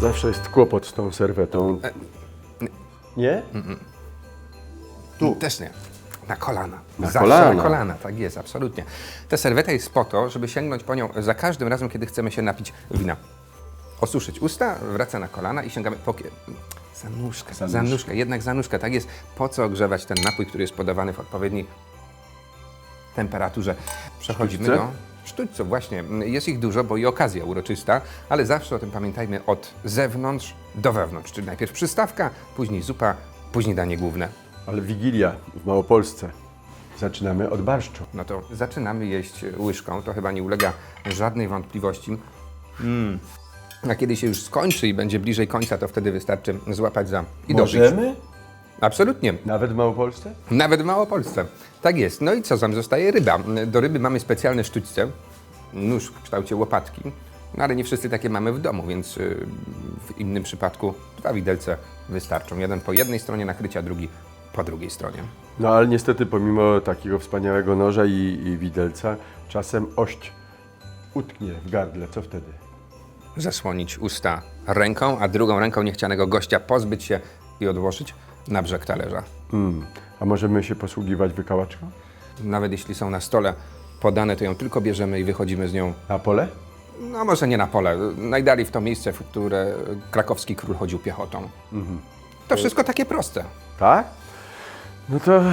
Zawsze jest kłopot z tą serwetą. Nie? Tu. Też nie. Na kolana. Na Zawsze kolana. na kolana, tak jest, absolutnie. Ta serweta jest po to, żeby sięgnąć po nią za każdym razem, kiedy chcemy się napić wina. Osuszyć usta, wraca na kolana i sięgamy po... kie- Zanuszkę, Zanuszkę. zanuszkę, jednak zanuszkę, tak jest. Po co ogrzewać ten napój, który jest podawany w odpowiedniej temperaturze? Przechodzimy Sztućce? do sztućców, właśnie. Jest ich dużo, bo i okazja uroczysta, ale zawsze o tym pamiętajmy od zewnątrz do wewnątrz. Czyli najpierw przystawka, później zupa, później danie główne. Ale Wigilia w Małopolsce. Zaczynamy od barszczu. No to zaczynamy jeść łyżką, to chyba nie ulega żadnej wątpliwości. Mm. A kiedy się już skończy i będzie bliżej końca, to wtedy wystarczy złapać za i dożyć. Możemy? Absolutnie. Nawet w Małopolsce? Nawet w Małopolsce. Tak jest. No i co, tam zostaje ryba. Do ryby mamy specjalne sztućce, nóż w kształcie łopatki, no ale nie wszyscy takie mamy w domu, więc y, w innym przypadku dwa widelce wystarczą. Jeden po jednej stronie nakrycia, drugi po drugiej stronie. No ale niestety pomimo takiego wspaniałego noża i, i widelca, czasem ość utknie w gardle. Co wtedy? zasłonić usta ręką, a drugą ręką niechcianego gościa pozbyć się i odłożyć na brzeg talerza. Hmm. A możemy się posługiwać wykałaczką? Nawet jeśli są na stole podane, to ją tylko bierzemy i wychodzimy z nią, Na pole? no może nie na pole, najdalej w to miejsce, w które krakowski król chodził piechotą. To wszystko takie proste. Tak? No to e,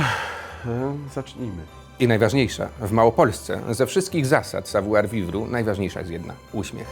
zacznijmy. I najważniejsze, w Małopolsce ze wszystkich zasad savoir vivre najważniejsza jest jedna – uśmiech.